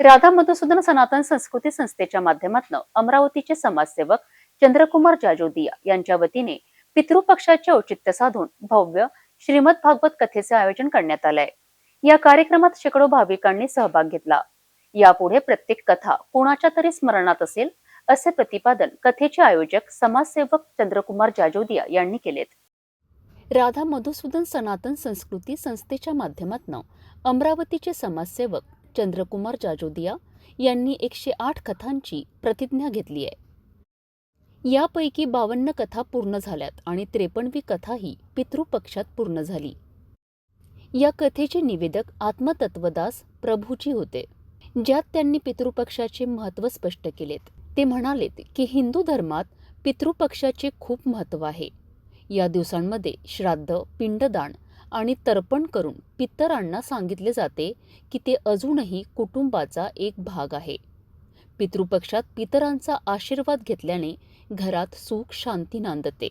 राधा मधुसूदन सनातन संस्कृती संस्थेच्या माध्यमातून अमरावतीचे समाजसेवक चंद्रकुमार जाजोदिया यांच्या वतीने पितृपक्षाचे औचित्य साधून भव्य श्रीमद भागवत कथेचे आयोजन करण्यात आलंय. या कार्यक्रमात शेकडो भाविकांनी सहभाग घेतला. यापुढे प्रत्येक कथा कोणाच्या तरी स्मरणात असेल असे प्रतिपादन कथेचे आयोजक समाजसेवक चंद्रकुमार जाजोदिया यांनी केलेत. राधा मधुसूदन सनातन संस्कृती संस्थेच्या माध्यमातून अमरावतीचे समाजसेवक चंद्रकुमार जाजोदिया यांनी एकशे आठ कथांची प्रतिज्ञा घेतली आहे. यापैकी बावन्न कथा पूर्ण झाल्यात आणि त्रेपन्नवी कथाही पितृपक्षात पूर्ण झाली. या कथेचे निवेदक आत्मतत्वदास प्रभूजी होते. ज्यात त्यांनी पितृपक्षाचे महत्त्व स्पष्ट केलेत. ते म्हणालेत की हिंदू धर्मात पितृपक्षाचे खूप महत्त्व आहे. या दिवसांमध्ये श्राद्ध पिंडदान आणि तर्पण करून पितरांना सांगितले जाते की ते अजूनही कुटुंबाचा एक भाग आहे. पितृपक्षात पितरांचा आशीर्वाद घेतल्याने घरात सुख शांती नांदते.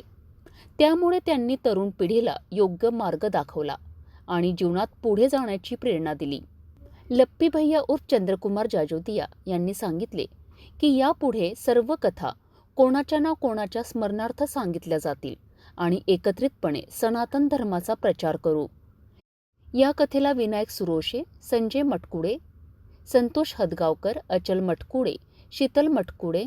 त्यामुळे त्यांनी तरुण पिढीला योग्य मार्ग दाखवला आणि जीवनात पुढे जाण्याची प्रेरणा दिली. लप्पी भैया उर्फ चंद्रकुमार जाजोदिया यांनी सांगितले की यापुढे सर्व कथा कोणाच्या ना कोणाच्या स्मरणार्थ सांगितल्या जातील. आणि एकत्रितपणे सनातन धर्माचा प्रचार करू. या कथेला विनायक सुरोशे संजय मटकुडे संतोष हदगावकर अचल मटकुडे शीतल मटकुडे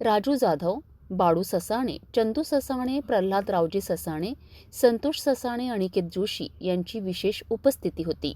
राजू जाधव बाळू ससाणे चंदू ससाणे प्रल्हाद रावजी ससाणे संतोष ससाणे अनिकेत जोशी यांची विशेष उपस्थिती होती.